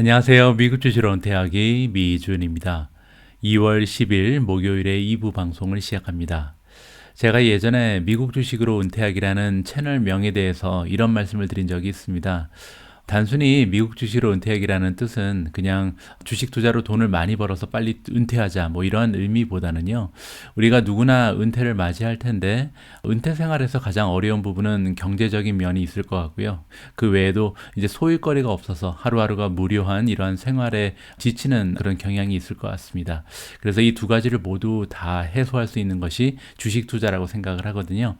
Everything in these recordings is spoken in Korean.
안녕하세요. 미국 주시로 은퇴하기 미준입니다. 2월 10일 목요일에 2부 방송을 시작합니다. 제가 예전에 미국 주식으로 은퇴하기라는 채널 명에 대해서 이런 말씀을 드린 적이 있습니다. 단순히 미국 주식으로 은퇴하기라는 뜻은 그냥 주식 투자로 돈을 많이 벌어서 빨리 은퇴하자 뭐 이런 의미보다는요. 우리가 누구나 은퇴를 맞이할 텐데 은퇴 생활에서 가장 어려운 부분은 경제적인 면이 있을 것 같고요. 그 외에도 이제 소일거리가 없어서 하루하루가 무료한 이러한 생활에 지치는 그런 경향이 있을 것 같습니다. 그래서 이 두 가지를 모두 다 해소할 수 있는 것이 주식 투자라고 생각을 하거든요.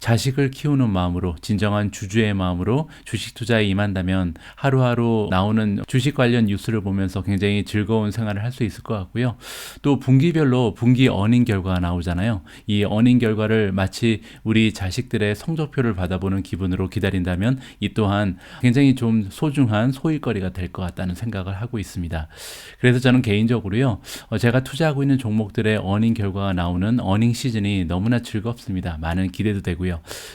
자식을 키우는 마음으로 진정한 주주의 마음으로 주식 투자에 임한다면 하루하루 나오는 주식 관련 뉴스를 보면서 굉장히 즐거운 생활을 할 수 있을 것 같고요. 또 분기별로 분기 어닝 결과가 나오잖아요. 이 어닝 결과를 마치 우리 자식들의 성적표를 받아보는 기분으로 기다린다면 이 또한 굉장히 좀 소중한 소일거리가 될 것 같다는 생각을 하고 있습니다. 그래서 저는 개인적으로요. 어, 제가 투자하고 있는 종목들의 어닝 결과가 나오는 어닝 시즌이 너무나 즐겁습니다. 많은 기대도 되고요.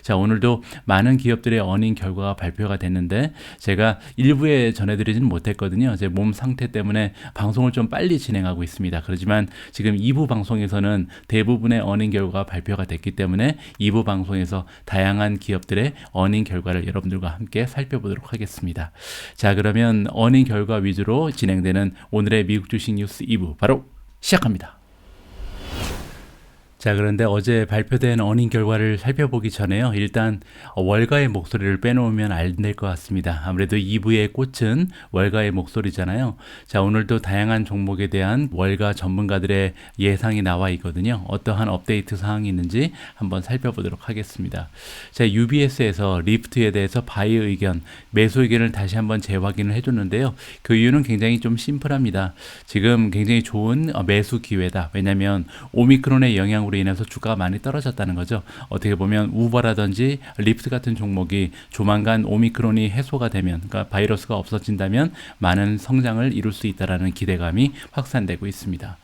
자, 오늘도 많은 기업들의 어닝 결과가 발표가 됐는데 제가 일부에 전해드리지는 못했거든요. 제 몸 상태 때문에 방송을 좀 빨리 진행하고 있습니다. 그렇지만 지금 2부 방송에서는 대부분의 어닝 결과가 발표가 됐기 때문에 2부 방송에서 다양한 기업들의 어닝 결과를 여러분들과 함께 살펴보도록 하겠습니다. 자, 그러면 어닝 결과 위주로 진행되는 오늘의 미국 주식 뉴스 2부 바로 시작합니다. 자, 그런데 어제 발표된 어닝 결과를 살펴보기 전에요. 일단 월가의 목소리를 빼놓으면 안 될 것 같습니다. 아무래도 2부의 꽃은 월가의 목소리잖아요. 자, 오늘도 다양한 종목에 대한 월가 전문가들의 예상이 나와 있거든요. 어떠한 업데이트 사항이 있는지 한번 살펴보도록 하겠습니다. 자, UBS에서 리프트에 대해서 바이 의견, 매수 의견을 다시 한번 재확인을 해줬는데요. 그 이유는 굉장히 좀 심플합니다. 지금 굉장히 좋은 매수 기회다. 왜냐하면 오미크론의 영향으로 영향으로 인해서 주가가 많이 떨어졌다는 거죠. 어떻게 보면 우버라든지 리프트 같은 종목이 조만간 오미크론이 해소가 되면, 그러니까 바이러스가 없어진다면 많은 성장을 이룰 수 있다라는 기대감이 확산되고 있습니다.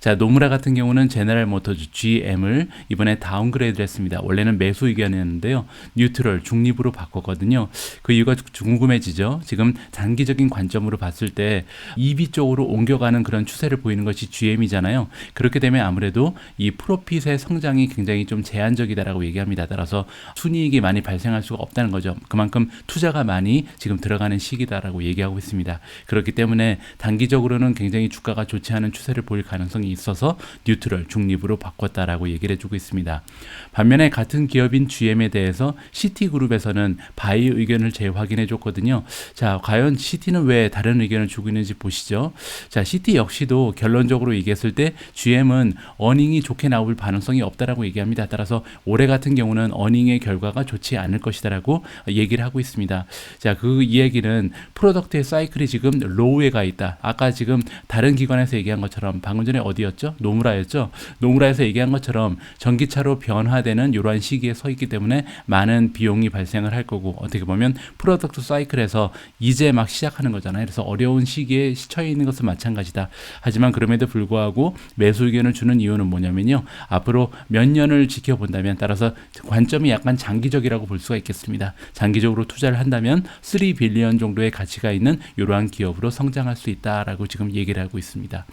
자, 노무라 같은 경우는 제너럴 모터즈 GM을 이번에 다운그레이드 했습니다. 원래는 매수 의견이었는데요. 뉴트럴 중립으로 바꿨거든요. 그 이유가 궁금해지죠. 지금 단기적인 관점으로 봤을 때 EV 쪽으로 옮겨가는 그런 추세를 보이는 것이 GM이잖아요. 그렇게 되면 아무래도 이 프로필 프로핏의 성장이 굉장히 좀 제한적이다라고 얘기합니다. 따라서 순이익이 많이 발생할 수가 없다는 거죠. 그만큼 투자가 많이 지금 들어가는 시기다라고 얘기하고 있습니다. 그렇기 때문에 단기적으로는 굉장히 주가가 좋지 않은 추세를 보일 가능성이 있어서 뉴트럴 중립으로 바꿨다라고 얘기를 해주고 있습니다. 반면에 같은 기업인 GM에 대해서 시티그룹에서는 바이 의견을 재확인해 줬거든요. 자, 과연 시티는 왜 다른 의견을 주고 있는지 보시죠. 자, 시티 역시도 결론적으로 얘기했을 때 GM은 어닝이 좋게 나올 가능성이 없다라고 얘기합니다. 따라서 올해 같은 경우는 어닝의 결과가 좋지 않을 것이다라고 얘기를 하고 있습니다. 자, 그 이야기는 프로덕트의 사이클이 지금 로우에 가 있다. 아까 지금 다른 기관에서 얘기한 것처럼 방금 전에 어디였죠? 노무라였죠. 노무라에서 얘기한 것처럼 전기차로 변화되는 이러한 시기에 서 있기 때문에 많은 비용이 발생을 할 거고 어떻게 보면 프로덕트 사이클에서 이제 막 시작하는 거잖아요. 그래서 어려운 시기에 처해 있는 것은 마찬가지다. 하지만 그럼에도 불구하고 매수 의견을 주는 이유는 뭐냐면요. 앞으로 몇 년을 지켜본다면 따라서 관점이 약간 장기적이라고 볼 수가 있겠습니다. 장기적으로 투자를 한다면 3 빌리언 정도의 가치가 있는 이러한 기업으로 성장할 수 있다라고 지금 얘기를 하고 있습니다.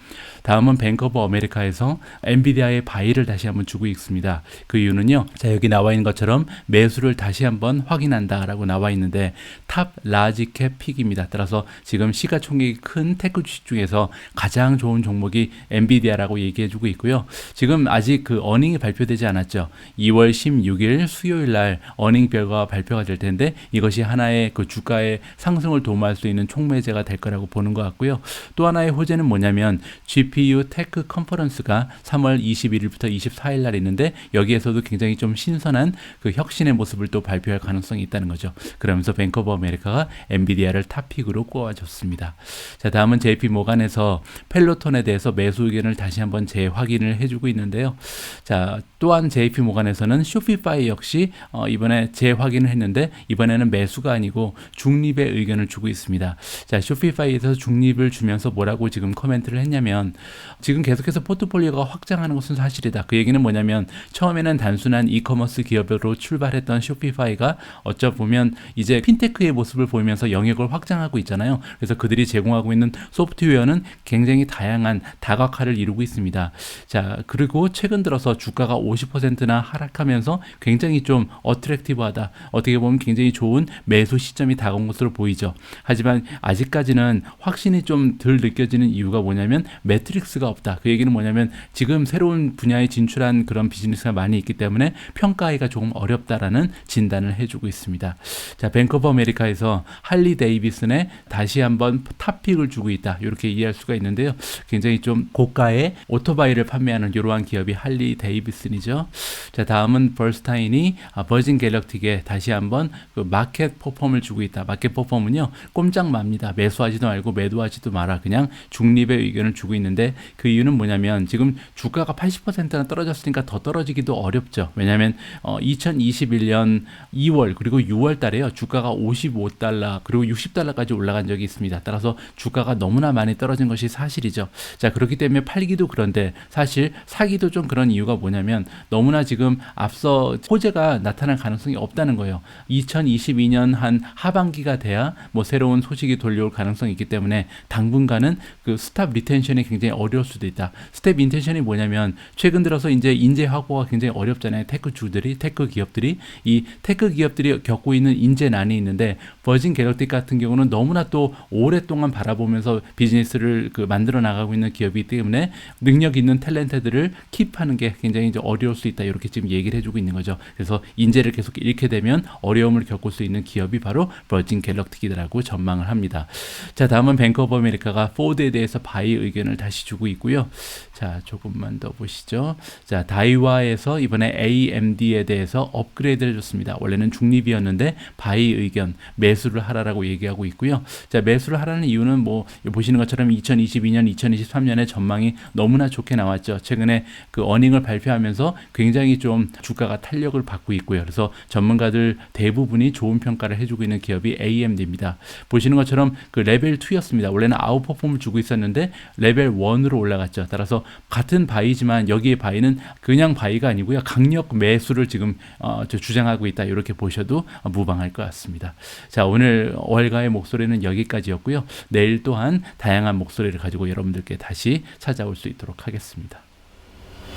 다음은 뱅크 오브 아메리카에서 엔비디아의 바이를 다시 한번 주고 있습니다. 그 이유는요. 자, 여기 나와 있는 것처럼 매수를 다시 한번 확인한다라고 나와 있는데 탑 라지 캡 픽입니다. 따라서 지금 시가총액이 큰 테크 주식 중에서 가장 좋은 종목이 엔비디아라고 얘기해 주고 있고요. 지금 아직 그 어닝이 발표되지 않았죠. 2월 16일 수요일 날 어닝 결과가 발표가 될 텐데 이것이 하나의 그 주가의 상승을 도모할 수 있는 촉매제가 될 거라고 보는 것 같고요. 또 하나의 호재는 뭐냐면 GPU 테크 컨퍼런스가 3월 21일부터 24일 날 있는데 여기에서도 굉장히 좀 신선한 그 혁신의 모습을 또 발표할 가능성이 있다는 거죠. 그러면서 뱅크 오브 아메리카가 엔비디아를 탑픽으로 꼽아줬습니다. 자, 다음은 JP 모간에서 펠로톤에 대해서 매수 의견을 다시 한번 재확인을 해주고 있는데요. 자, 또한 JP 모간에서는 쇼피파이 역시 어, 이번에 재확인을 했는데 이번에는 매수가 아니고 중립의 의견을 주고 있습니다. 자, 쇼피파이에서 중립을 주면서 뭐라고 지금 코멘트를 했냐면 지금 계속해서 포트폴리오가 확장하는 것은 사실이다. 그 얘기는 뭐냐면 처음에는 단순한 이커머스 기업으로 출발했던 쇼피파이가 어쩌 보면 이제 핀테크의 모습을 보이면서 영역을 확장하고 있잖아요. 그래서 그들이 제공하고 있는 소프트웨어는 굉장히 다양한 다각화를 이루고 있습니다. 자, 그리고 최근 들어서 주가가 50%나 하락하면서 굉장히 좀 어트랙티브하다. 어떻게 보면 굉장히 좋은 매수 시점이 다가온 것으로 보이죠. 하지만 아직까지는 확신이 좀 덜 느껴지는 이유가 뭐냐면 매트릭스가 없다. 그 얘기는 뭐냐면 지금 새로운 분야에 진출한 그런 비즈니스가 많이 있기 때문에 평가하기가 조금 어렵다라는 진단을 해주고 있습니다. 자, 뱅크 오브 아메리카에서 할리 데이비슨에 다시 한번 탑픽을 주고 있다. 이렇게 이해할 수가 있는데요. 굉장히 좀 고가의 오토바이를 판매하는 이러한 기업이 할리 데이비슨이죠. 자, 다음은 벌스타인이 아, 버진 갤럭틱에 다시 한번 그 마켓 퍼폼을 주고 있다. 마켓 퍼폼은요, 꼼짝 맙니다. 매수하지도 말고 매도하지도 마라. 그냥 중립의 의견을 주고 있는데 그 이유는 뭐냐면 지금 주가가 80%나 떨어졌으니까 더 떨어지기도 어렵죠. 왜냐하면 어, 2021년 2월 그리고 6월 달에요. 주가가 55달러 그리고 60달러까지 올라간 적이 있습니다. 따라서 주가가 너무나 많이 떨어진 것이 사실이죠. 자, 그렇기 때문에 팔기도 그런데 사실 사기도 좀 그런 이유가 뭐냐면 너무나 지금 앞서 호재가 나타날 가능성이 없다는 거예요. 2022년 한 하반기가 돼야 뭐 새로운 소식이 돌려올 가능성이 있기 때문에 당분간은 그 스탑 리텐션이 굉장히 어려울 수도 있다. 스텝 리텐션이 뭐냐면 최근 들어서 이제 인재 확보가 굉장히 어렵잖아요. 테크 주들이 테크 기업들이 이 테크 기업들이 겪고 있는 인재 난이 있는데 버진 갤럭틱 같은 경우는 너무나 또 오랫동안 바라보면서 비즈니스를 그 만들어 나가고 있는 기업이기 때문에 능력 있는 탤런트들을 킵하는 게 굉장히 이제 어려울 수 있다 이렇게 지금 얘기를 해주고 있는 거죠. 그래서 인재를 계속 잃게 되면 어려움을 겪을 수 있는 기업이 바로 버진 갤럭틱이라고 전망을 합니다. 자 다음은 뱅크 오브 아메리카가 포드에 대해서 바이 의견을 다시 주고 있고요. 자 조금만 더 보시죠. 자 다이와에서 이번에 AMD에 대해서 업그레이드를 줬습니다. 원래는 중립이었는데 바이 의견 매수를 하라라고 얘기하고 있고요. 자 매수를 하라는 이유는 뭐 보시는 것처럼 2022년, 2023년에 전망이 너무나 좋게 나왔죠. 최근에 그 어닝을 발표하면서 굉장히 좀 주가가 탄력을 받고 있고요. 그래서 전문가들 대부분이 좋은 평가를 해주고 있는 기업이 AMD입니다. 보시는 것처럼 그 레벨 2였습니다. 원래는 아웃퍼폼을 주고 있었는데 레벨 1으로 올라갔죠. 따라서 같은 바이지만 여기에 바이는 그냥 바이가 아니고요. 강력 매수를 지금 어, 주장하고 있다. 이렇게 보셔도 무방할 것 같습니다. 자, 오늘 월가의 목소리는 여기까지였고요. 내일 또한 다양한 목소리를 가지고 여러분들께 다시 찾아올 수 있도록 하겠습니다.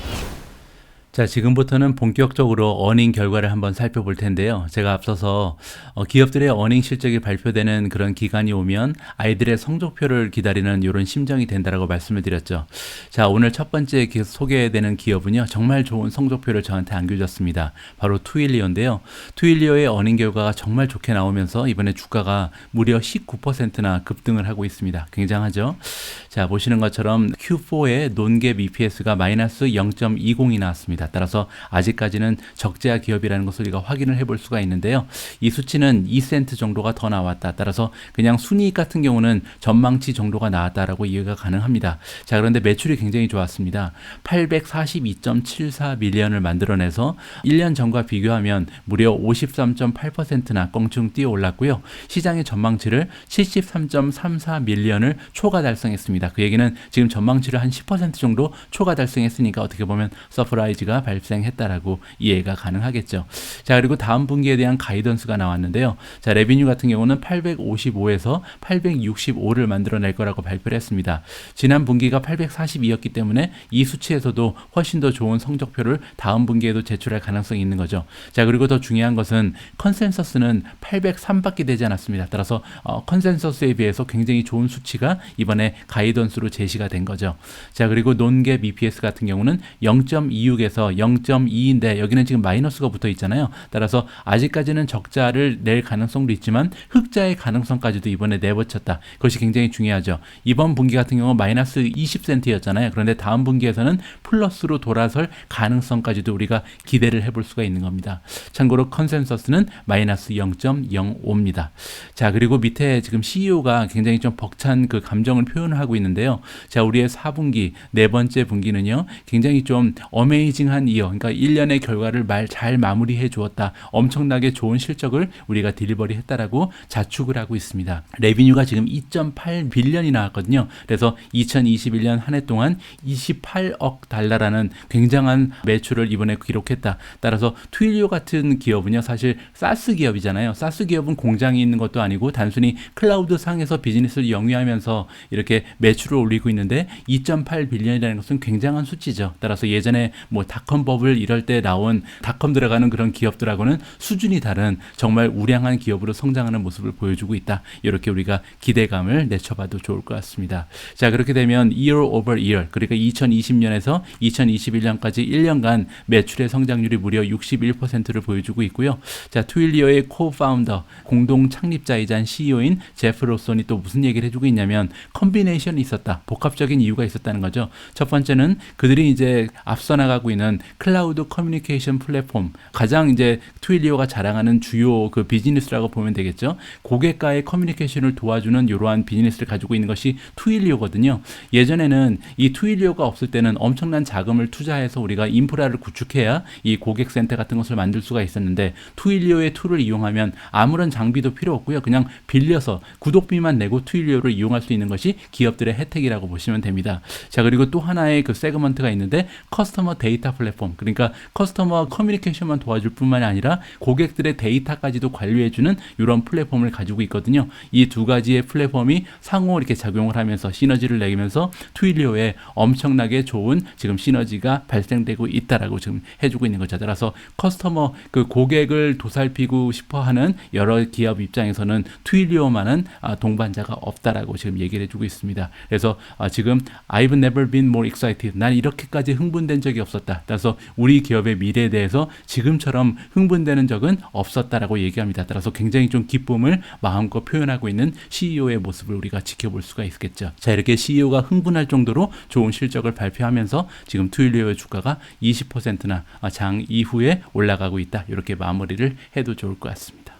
you 자, 지금부터는 본격적으로 어닝 결과를 한번 살펴볼 텐데요. 제가 앞서서 어, 기업들의 어닝 실적이 발표되는 그런 기간이 오면 아이들의 성적표를 기다리는 이런 심정이 된다라고 말씀을 드렸죠. 자, 오늘 첫 번째 소개되는 기업은요. 정말 좋은 성적표를 저한테 안겨줬습니다. 바로 투일리오인데요. 투일리오의 어닝 결과가 정말 좋게 나오면서 이번에 주가가 무려 19%나 급등을 하고 있습니다. 굉장하죠? 자, 보시는 것처럼 Q4의 논갭 EPS가 마이너스 0.20이 나왔습니다. 따라서 아직까지는 적자 기업이라는 것을 우리가 확인을 해볼 수가 있는데요. 이 수치는 2센트 정도가 더 나왔다. 따라서 그냥 순이익 같은 경우는 전망치 정도가 나왔다라고 이해가 가능합니다. 자, 그런데 매출이 굉장히 좋았습니다. 842.74 밀리언을 만들어내서 1년 전과 비교하면 무려 53.8%나 껑충 뛰어 올랐고요. 시장의 전망치를 73.34 밀리언을 초과 달성했습니다. 있습니다. 그 얘기는 지금 전망치를 한 10% 정도 초과 달성했으니까 어떻게 보면 서프라이즈가 발생했다라고 이해가 가능하겠죠. 자, 그리고 다음 분기에 대한 가이던스가 나왔는데요. 자, 레비뉴 같은 경우는 855에서 865를 만들어낼 거라고 발표를 했습니다. 지난 분기가 842였기 때문에 이 수치에서도 훨씬 더 좋은 성적표를 다음 분기에도 제출할 가능성이 있는 거죠. 자, 그리고 더 중요한 것은 컨센서스는 803밖에 되지 않았습니다. 따라서 어, 컨센서스에 비해서 굉장히 좋은 수치가 이번에 가이던스 가이던스로 제시가 된 거죠. 자, 그리고 논갭 EPS 같은 경우는 0.26에서 0.2인데 여기는 지금 마이너스가 붙어 있잖아요. 따라서 아직까지는 적자를 낼 가능성도 있지만 흑자의 가능성까지도 이번에 내버쳤다. 그것이 굉장히 중요하죠. 이번 분기 같은 경우 마이너스 20센트였잖아요. 그런데 다음 분기에서는 플러스로 돌아설 가능성까지도 우리가 기대를 해볼 수가 있는 겁니다. 참고로 컨센서스는 마이너스 0.05입니다. 자, 그리고 밑에 지금 CEO가 굉장히 좀 벅찬 그 감정을 표현을 하고 있는데요. 자, 우리의 4분기, 네 번째 분기는요, 굉장히 좀 어메이징 한 어메이징한 이어, 그러니까 1년의 결과를 말 잘 마무리해 주었다. 엄청나게 좋은 실적을 우리가 딜리버리 했다라고 자축을 하고 있습니다. 레비뉴가 지금 2.8 빌런이 나왔거든요. 그래서 2021년 한 해 동안 28억 달러라는 굉장한 매출을 이번에 기록했다. 따라서 트윌리오 같은 기업은요, 사실 사스 기업이잖아요. 사스 기업은 공장이 있는 것도 아니고 단순히 클라우드 상에서 비즈니스를 영위하면서 이렇게 매출을 올리고 있는데 2.8 빌런이라는 것은 굉장한 수치죠. 따라서 예전에 뭐 닷컴 버블 이럴 때 나온 닷컴 들어가는 그런 기업들하고는 수준이 다른 정말 우량한 기업으로 성장하는 모습을 보여주고 있다. 이렇게 우리가 기대감을 내쳐봐도 좋을 것 같습니다. 자, 그렇게 되면 year over year, 그러니까 2020년에서 2021년까지 1년간 매출의 성장률이 무려 61%를 보여주고 있고요. 자, 트윌리오의 코파운더, 공동 창립자이자 CEO인 제프 로손이 또 무슨 얘기를 해주고 있냐면 컨비네이션이 있었다. 복합적인 이유가 있었다는 거죠. 첫 번째는 그들이 이제 앞서 나가고 있는 클라우드 커뮤니케이션 플랫폼, 가장 이제 트윌리오가 자랑하는 주요 그 비즈니스라고 보면 되겠죠. 고객과의 커뮤니케이션을 도와주는 이러한 비즈니스를 가지고 있는 것이 트윌리오거든요. 예전에는 이 트윌리오가 없을 때는 엄청난 자금을 투자해서 우리가 인프라를 구축해야 이 고객 센터 같은 것을 만들 수가 있었는데 트윌리오의 툴을 이용하면 아무런 장비도 필요 없고요. 그냥 빌려서 구독비만 내고 트윌리오를 이용할 수 있는 것이 기업들의 혜택이라고 보시면 됩니다. 자, 그리고 또 하나의 그 세그먼트가 있는데 커스터머 데이터 플랫폼. 그러니까 커스터머 커뮤니케이션만 도와줄 뿐만이 아니라 고객들의 데이터까지도 관리해주는 이런 플랫폼을 가지고 있거든요. 이 두 가지의 플랫폼이 상호 이렇게 작용을 하면서 시너지를 내면서 트윌리오에 엄청나게 좋은 지금 시너지가 발생되고 있다라고 지금 해주고 있는 거죠. 따라서 커스터머 그 고객을 도살피고 싶어하는 여러 기업 입장에서는 트윌리오만은 아, 동반자가 없다라고 지금 얘기를 해주고 있습니다. 그래서 아, 지금 I've never been more excited. 난 이렇게까지 흥분된 적이 없었다. 따라서 우리 기업의 미래에 대해서 지금처럼 흥분되는 적은 없었다라고 얘기합니다. 따라서 굉장히 좀 기쁨을 마음껏 표현하고 있는 CEO의 모습을 우리가 지켜볼 수가 있겠죠. 자 이렇게 CEO가 흥분할 정도로 좋은 실적을 발표하면서 지금 트윌리오의 주가가 20%나 장 이후에 올라가고 있다. 이렇게 마무리를 해도 좋을 것 같습니다.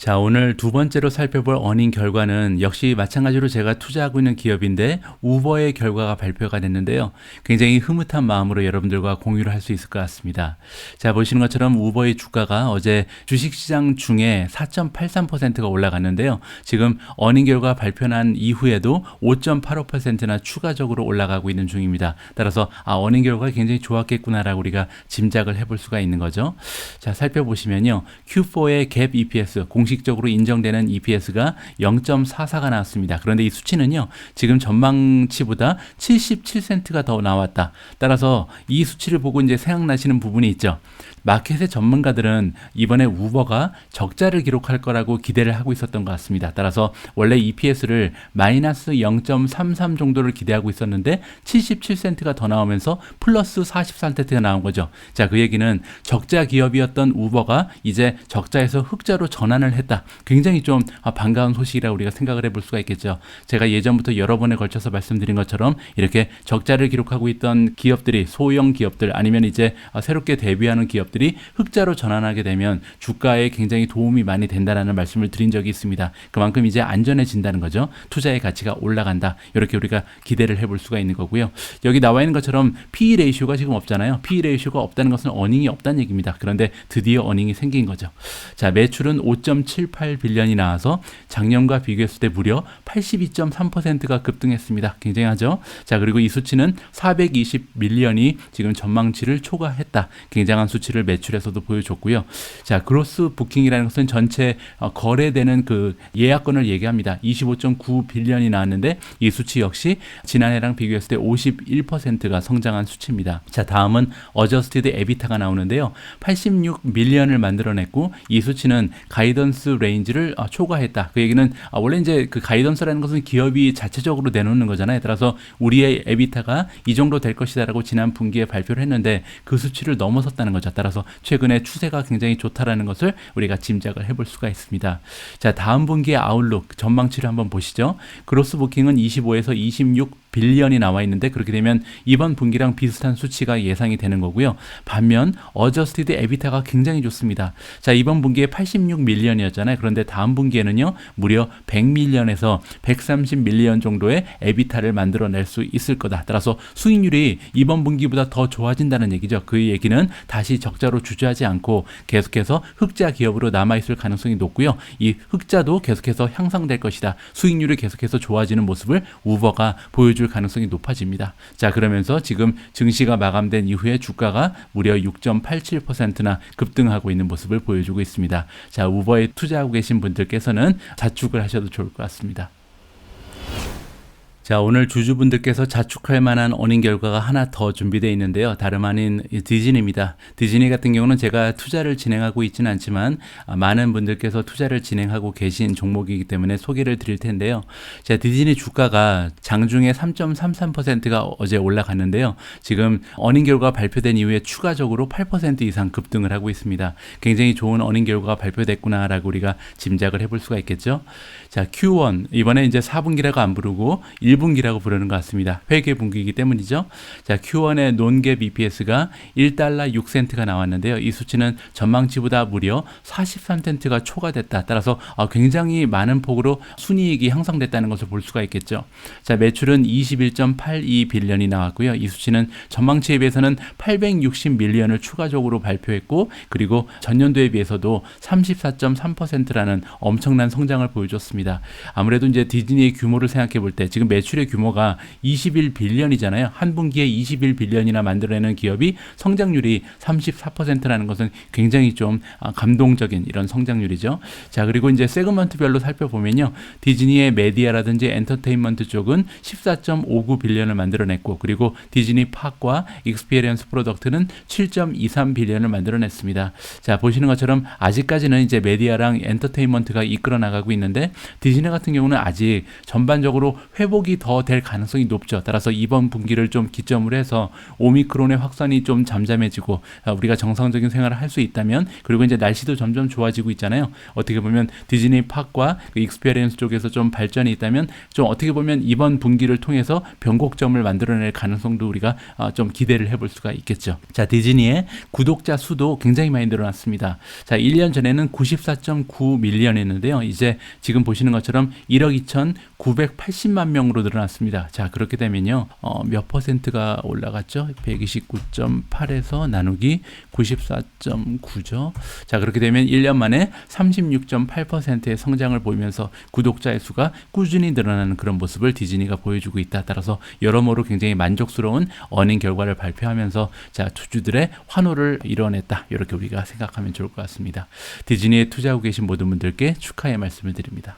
자, 오늘 두 번째로 살펴볼 어닝 결과는 역시 마찬가지로 제가 투자하고 있는 기업인데 우버의 결과가 발표가 됐는데요. 굉장히 흐뭇한 마음으로 여러분들과 공유를 할 수 있을 것 같습니다. 자, 보시는 것처럼 우버의 주가가 어제 주식시장 중에 4.83%가 올라갔는데요. 지금 어닝 결과 발표난 이후에도 5.85%나 추가적으로 올라가고 있는 중입니다. 따라서 아, 어닝 결과가 굉장히 좋았겠구나라고 우리가 짐작을 해볼 수가 있는 거죠. 자, 살펴보시면요. Q4의 갭 EPS 공식 공식적으로 인정되는 EPS가 0.44가 나왔습니다. 그런데 이 수치는요, 지금 전망치보다 77센트가 더 나왔다. 따라서 이 수치를 보고 이제 생각나시는 부분이 있죠. 마켓의 전문가들은 이번에 우버가 적자를 기록할 거라고 기대를 하고 있었던 것 같습니다. 따라서 원래 EPS를 마이너스 0.33 정도를 기대하고 있었는데 77센트가 더 나오면서 플러스 43센트가 나온 거죠. 자, 그 얘기는 적자 기업이었던 우버가 이제 적자에서 흑자로 전환을 했다. 굉장히 좀 반가운 소식이라고 우리가 생각을 해볼 수가 있겠죠. 제가 예전부터 여러 번에 걸쳐서 말씀드린 것처럼 이렇게 적자를 기록하고 있던 기업들이 소형 기업들 아니면 이제 새롭게 데뷔하는 기업 기업들이 흑자로 전환하게 되면 주가에 굉장히 도움이 많이 된다라는 말씀을 드린 적이 있습니다. 그만큼 이제 안전해진다는 거죠. 투자의 가치가 올라간다. 이렇게 우리가 기대를 해볼 수가 있는 거고요. 여기 나와 있는 것처럼 PE 레이쇼가 지금 없잖아요. PE 레이쇼가 없다는 것은 어닝이 없다는 얘기입니다. 그런데 드디어 어닝이 생긴 거죠. 자, 매출은 5.78 빌런이 나와서 작년과 비교했을 때 무려 82.3%가 급등했습니다. 굉장하죠? 자, 그리고 이 수치는 420 밀리언이 지금 전망치를 초과했다. 굉장한 수치를 매출에서도 보여줬고요. 자, 그로스 부킹이라는 것은 전체 어, 거래되는 그 예약건을 얘기합니다. 25.9 빌리언이 나왔는데 이 수치 역시 지난해랑 비교했을 때 51%가 성장한 수치입니다. 자, 다음은 어저스티드 에비타가 나오는데요. 86 밀리언을 만들어냈고 이 수치는 가이던스 레인지를 어, 초과했다. 그 얘기는 아, 원래 이제 그 가이던스라는 것은 기업이 자체적으로 내놓는 거잖아요. 따라서 우리의 에비타가 이 정도 될 것이다라고 지난 분기에 발표를 했는데 그 수치를 넘어섰다는 거죠. 따라 따라서 최근에 추세가 굉장히 좋다라는 것을 우리가 짐작을 해볼 수가 있습니다. 자, 다음 분기의 아웃룩 전망치를 한번 보시죠. 그로스 부킹은 25에서 26 빌리언이 나와 있는데 그렇게 되면 이번 분기랑 비슷한 수치가 예상이 되는 거고요. 반면 어저스티드 에비타가 굉장히 좋습니다. 자, 이번 분기에 86 밀리언이었죠. 밀리언이었잖아요. 그런데 다음 분기에는요, 무려 100밀리언에서 130밀리언 정도의 에비타를 만들어낼 수 있을 거다. 따라서 수익률이 이번 분기보다 더 좋아진다는 얘기죠. 그 얘기는 다시 적자로 주저하지 않고 계속해서 흑자 기업으로 남아 있을 가능성이 높고요. 이 흑자도 계속해서 향상될 것이다. 수익률이 계속해서 좋아지는 모습을 우버가 보여줄 가능성이 높아집니다. 자, 그러면서 지금 증시가 마감된 이후에 주가가 무려 6.87%나 급등하고 있는 모습을 보여주고 있습니다. 자, 우버에 투자하고 계신 분들께서는 자축을 하셔도 좋을 것 같습니다. 자, 오늘 주주분들께서 자축할 만한 어닝 결과가 하나 더 준비되어 있는데요. 다름 아닌 디즈니입니다. 디즈니 같은 경우는 제가 투자를 진행하고 있지는 않지만 아, 많은 분들께서 투자를 진행하고 계신 종목이기 때문에 소개를 드릴 텐데요. 자, 디즈니 주가가 장중에 3.33%가 어제 올라갔는데요. 지금 어닝 결과 발표된 이후에 추가적으로 8% 이상 급등을 하고 있습니다. 굉장히 좋은 어닝 결과가 발표됐구나라고 우리가 짐작을 해볼 수가 있겠죠. 자, Q1 이번에 이제 4분기라고 안 부르고 1분기라고 부르는 것 같습니다. 회계 분기이기 때문이죠. 자, Q1의 논갭 EPS가 1달러 6센트가 나왔는데요. 이 수치는 전망치보다 무려 43센트가 초과됐다. 따라서 아, 굉장히 많은 폭으로 순이익이 향상됐다는 것을 볼 수가 있겠죠. 자, 매출은 21.82 빌런이 나왔고요. 이 수치는 전망치에 비해서는 860 밀리언을 추가적으로 발표했고 그리고 전년도에 비해서도 34.3%라는 엄청난 성장을 보여줬습니다. 아무래도 이제 디즈니의 규모를 생각해 볼 때 지금 매 출의 규모가 21빌리언이잖아요. 한 분기에 21빌리언이나 만들어내는 기업이 성장률이 34%라는 것은 굉장히 좀 아, 감동적인 이런 성장률이죠. 자, 그리고 이제 세그먼트별로 살펴보면요. 디즈니의 메디아라든지 엔터테인먼트 쪽은 14.59 빌리언을 만들어냈고 그리고 디즈니 팍과 익스피리언스 프로덕트는 7.23 빌리언을 만들어냈습니다. 자, 보시는 것처럼 아직까지는 이제 메디아랑 엔터테인먼트가 이끌어 나가고 있는데 디즈니 같은 경우는 아직 전반적으로 회복이 더 될 가능성이 높죠. 따라서 이번 분기를 좀 기점으로 해서 오미크론의 확산이 좀 잠잠해지고 아, 우리가 정상적인 생활을 할 수 있다면 그리고 이제 날씨도 점점 좋아지고 있잖아요. 어떻게 보면 디즈니 팍과 그 익스페리언스 쪽에서 좀 발전이 있다면 좀 어떻게 보면 이번 분기를 통해서 변곡점을 만들어낼 가능성도 우리가 아, 좀 기대를 해볼 수가 있겠죠. 자, 디즈니의 구독자 수도 굉장히 많이 늘어났습니다. 자, 1년 전에는 94.9 밀리언이었는데요. 이제 지금 보시는 것처럼 1억 2,980만 명으로 늘어났습니다. 자, 그렇게 되면요. 어, 몇 퍼센트가 올라갔죠? 129.8에서 나누기 94.9죠. 자, 그렇게 되면 1년 만에 36.8%의 성장을 보이면서 구독자의 수가 꾸준히 늘어나는 그런 모습을 디즈니가 보여주고 있다. 따라서 여러모로 굉장히 만족스러운 어닝 결과를 발표하면서 자, 투주들의 환호를 이뤄냈다. 이렇게 우리가 생각하면 좋을 것 같습니다. 디즈니에 투자하고 계신 모든 분들께 축하의 말씀을 드립니다.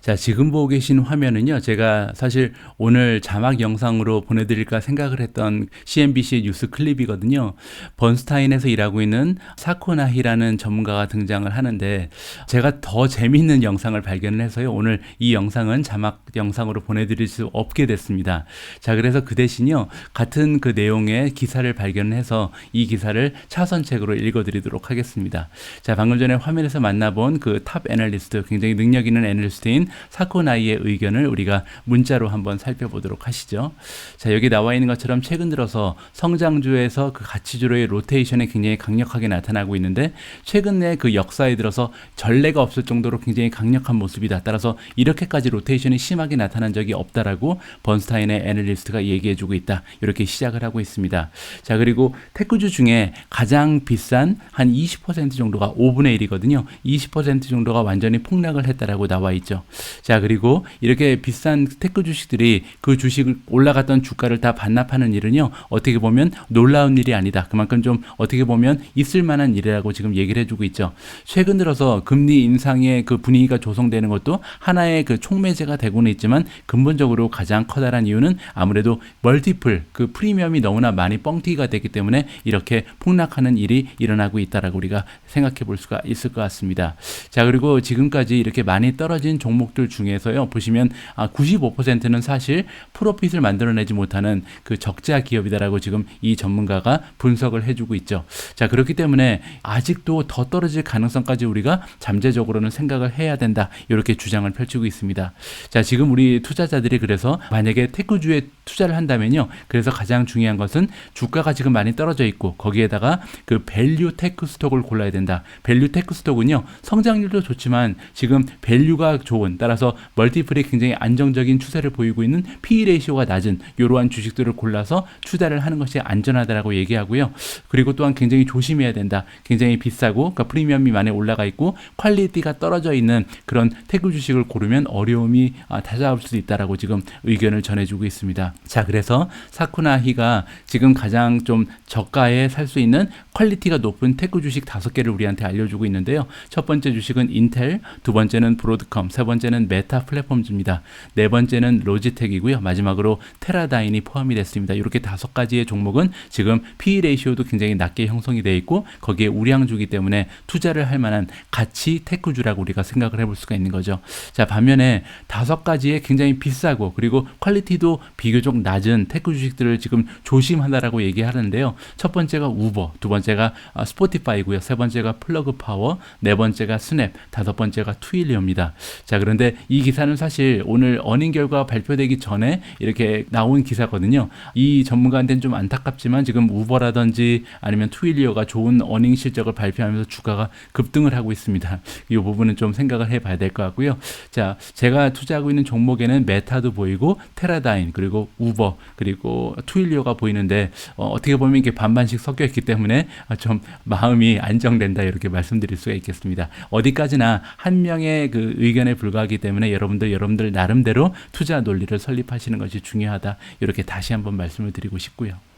자, 지금 보고 계신 화면은요, 제가 사실 오늘 자막 영상으로 보내드릴까 생각을 했던 CNBC 뉴스 클립이거든요. 번스타인에서 일하고 있는 사코나히라는 전문가가 등장을 하는데, 제가 더 재미있는 영상을 발견을 해서요, 오늘 이 영상은 자막 영상으로 보내드릴 수 없게 됐습니다. 자, 그래서 그 대신요, 같은 그 내용의 기사를 발견해서 이 기사를 차선책으로 읽어드리도록 하겠습니다. 자, 방금 전에 화면에서 만나본 그 탑 애널리스트, 굉장히 능력 있는 애널리스트인 사코나이의 의견을 우리가 문자로 한번 살펴보도록 하시죠. 자, 여기 나와 있는 것처럼 최근 들어서 성장주에서 그 가치주로의 로테이션이 굉장히 강력하게 나타나고 있는데 최근에 그 역사에 들어서 전례가 없을 정도로 굉장히 강력한 모습이다. 따라서 이렇게까지 로테이션이 심하게 나타난 적이 없다라고 번스타인의 애널리스트가 얘기해주고 있다. 이렇게 시작을 하고 있습니다. 자, 그리고 테크주 중에 가장 비싼 한 20% 정도가 5분의 1이거든요. 20% 정도가 완전히 폭락을 했다라고 나와 있죠. 자, 그리고 이렇게 비싼 테크 주식들이 그 주식을 올라갔던 주가를 다 반납하는 일은요, 어떻게 보면 놀라운 일이 아니다. 그만큼 좀 어떻게 보면 있을 만한 일이라고 지금 얘기를 해주고 있죠. 최근 들어서 금리 인상의 그 분위기가 조성되는 것도 하나의 그 촉매제가 되고는 있지만 근본적으로 가장 커다란 이유는 아무래도 멀티플 그 프리미엄이 너무나 많이 뻥튀기가 됐기 때문에 이렇게 폭락하는 일이 일어나고 있다라고 우리가 생각해 볼 수가 있을 것 같습니다. 자, 그리고 지금까지 이렇게 많이 떨어진 종목 종목들 중에서요 보시면 아, 95%는 사실 프로핏을 만들어내지 못하는 그 적자 기업이다라고 지금 이 전문가가 분석을 해주고 있죠. 자 그렇기 때문에 아직도 더 떨어질 가능성까지 우리가 잠재적으로는 생각을 해야 된다 이렇게 주장을 펼치고 있습니다. 자 지금 우리 투자자들이 그래서 만약에 테크주에 투자를 한다면요. 그래서 가장 중요한 것은 주가가 지금 많이 떨어져 있고 거기에다가 그 밸류 테크 스톡을 골라야 된다. 밸류 테크 스톡은요. 성장률도 좋지만 지금 밸류가 좋은 따라서 멀티플이 굉장히 안정적인 추세를 보이고 있는 PE 레이시오가 낮은 이러한 주식들을 골라서 투자를 하는 것이 안전하다라고 얘기하고요. 그리고 또한 굉장히 조심해야 된다. 굉장히 비싸고 그러니까 프리미엄이 많이 올라가 있고 퀄리티가 떨어져 있는 그런 테크 주식을 고르면 어려움이 아, 다가올 수도 있다라고 지금 의견을 전해주고 있습니다. 자, 그래서 사쿠나히가 지금 가장 좀 저가에 살 수 있는 퀄리티가 높은 테크 주식 다섯 개를 우리한테 알려주고 있는데요. 첫 번째 주식은 인텔, 두 번째는 브로드컴, 세 번째는 메타 플랫폼즈입니다. 네 번째는 로지텍이고요. 마지막으로 테라다인이 포함이 됐습니다. 이렇게 다섯 가지의 종목은 지금 PE 레이시오도 굉장히 낮게 형성이 되어 있고 거기에 우량주기 때문에 투자를 할 만한 가치 테크주라고 우리가 생각을 해볼 수가 있는 거죠. 자, 반면에 다섯 가지의 굉장히 비싸고 그리고 퀄리티도 비교적 낮은 테크 주식들을 지금 조심하다라고 얘기하는데요. 첫 번째가 우버, 두 번째 가 아, 스포티파이고요. 세 번째가 플러그 파워, 네 번째가 스냅, 다섯 번째가 투일리오입니다. 자, 그런데 이 기사는 사실 오늘 어닝 결과 발표되기 전에 이렇게 나온 기사거든요. 이 전문가한테는 좀 안타깝지만 지금 우버라든지 아니면 투일리오가 좋은 어닝 실적을 발표하면서 주가가 급등을 하고 있습니다. 이 부분은 좀 생각을 해봐야 될 것 같고요. 자, 제가 투자하고 있는 종목에는 메타도 보이고 테라다인 그리고 우버 그리고 투일리오가 보이는데 어, 떻게 보면 이게 반반씩 섞여 있기 때문에 좀 마음이 안정된다 이렇게 말씀드릴 수가 있겠습니다. 어디까지나 한 명의 그 의견에 불과하기 때문에 여러분들 여러분들 나름대로 투자 논리를 설립하시는 것이 중요하다 이렇게 다시 한번 말씀을 드리고 싶고요.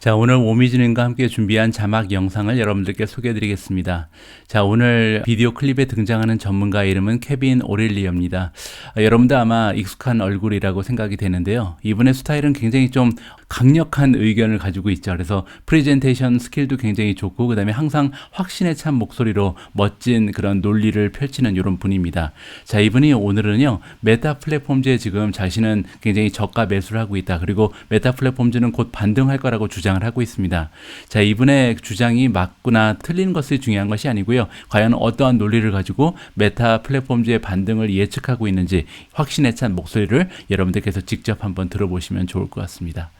자, 오늘 오미진님과 함께 준비한 자막 영상을 여러분들께 소개해 드리겠습니다. 자, 오늘 비디오 클립에 등장하는 전문가 이름은 케빈 오렐리어입니다. 아, 여러분들 아마 익숙한 얼굴이라고 생각이 되는데요. 이분의 스타일은 굉장히 좀 강력한 의견을 가지고 있죠. 그래서 프레젠테이션 스킬도 굉장히 좋고 그다음에 항상 확신에 찬 목소리로 멋진 그런 논리를 펼치는 이런 분입니다. 자, 이분이 오늘은요. 메타 플랫폼즈에 지금 자신은 굉장히 저가 매수를 하고 있다. 그리고 메타 플랫폼즈는 곧 반등할 거라고 주장 을 하고 있습니다. 자, 이분의 주장이 맞거나 틀린 것이 중요한 것이 아니고요. 과연 어떠한 논리를 가지고 메타 플랫폼즈의 반등을 예측하고 있는지 확신에 찬 목소리를 여러분들께서 직접 한번 들어보시면 좋을 것 같습니다.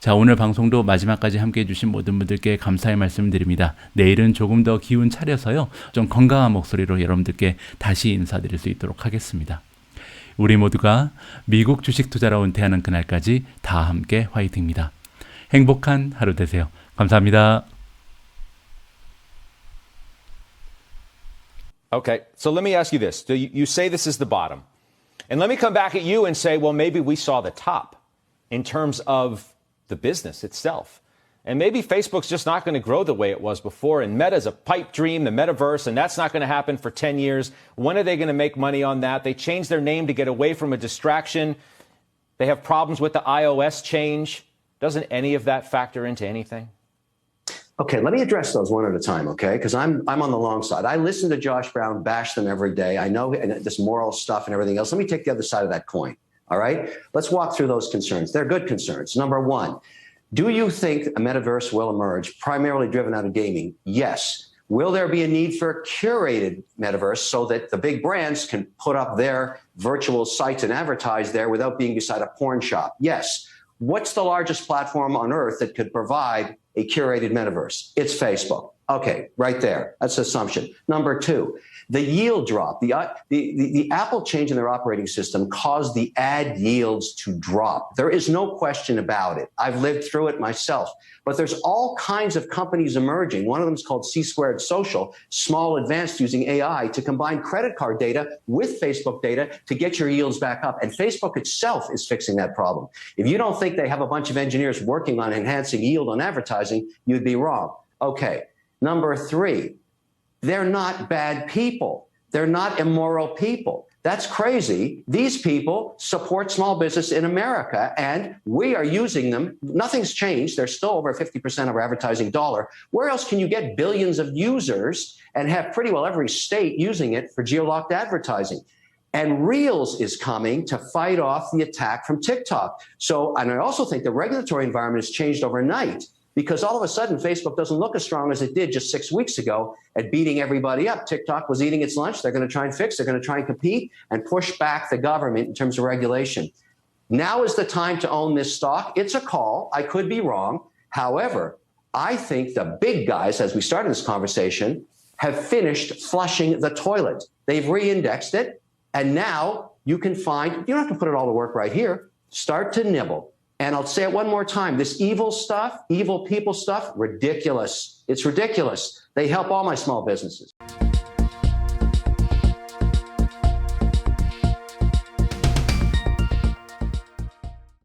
자, 오늘 방송도 마지막까지 함께 해주신 모든 분들께 감사의 말씀 드립니다. 내일은 조금 더 기운 차려서요. 좀 건강한 목소리로 여러분들께 다시 인사드릴 수 있도록 하겠습니다. 우리 모두가 미국 주식 투자로 은퇴하는 그날까지 다 함께 화이팅입니다. 행복한 하루 되세요. 감사합니다. Okay, so let me ask you this. You, you say this is the bottom. And let me come back at you and say, well, maybe we saw the top in terms of the business itself. And maybe Facebook's just not going to grow the way it was before. And Meta's a pipe dream, the metaverse, and that's not going to happen for 10 years. When are they going to make money on that? They changed their name to get away from a distraction. They have problems with the iOS change. Doesn't any of that factor into anything? Okay, let me address those one at a time, okay? Because I'm I'm on the long side. I listen to Josh Brown bash them every day. I know this moral stuff and everything else. Let me take the other side of that coin. All right, let's walk through those concerns. They're good concerns. Number one, do you think a metaverse will emerge primarily driven out of gaming? Yes. Will there be a need for a curated metaverse so that the big brands can put up their virtual sites and advertise there without being beside a porn shop? Yes. What's the largest platform on earth that could provide a curated metaverse? It's Facebook. Okay, right there. That's assumption. Number two, the yield drop. The, uh, the, the, the, Apple change in their operating system caused the ad yields to drop. There is no question about it. I've lived through it myself. But there's all kinds of companies emerging. One of them is called C Squared Social, small advanced using AI to combine credit card data with Facebook data to get your yields back up. And Facebook itself is fixing that problem. If you don't think they have a bunch of engineers working on enhancing yield on advertising, you'd be wrong. Okay. Number three, they're not bad people. They're not immoral people. That's crazy. These people support small business in America, and we are using them. Nothing's changed. They're still over 50% of our advertising dollar. Where else can you get billions of users and have pretty well every state using it for geolocked advertising? And Reels is coming to fight off the attack from TikTok. So, and I also think the regulatory environment has changed overnight because all of a sudden Facebook doesn't look as strong as it did just six weeks ago at beating everybody up. TikTok was eating its lunch. They're going to try and fix, they're going to try and compete and push back the government in terms of regulation. Now is the time to own this stock. It's a call. I could be wrong. However, I think the big guys, as we started this conversation, have finished flushing the toilet. They've re-indexed it, and now you can find. You don't have to put it all to work right here. Start to nibble. And I'll say it one more time: this evil stuff, evil people stuff, ridiculous. It's ridiculous. They help all my small businesses.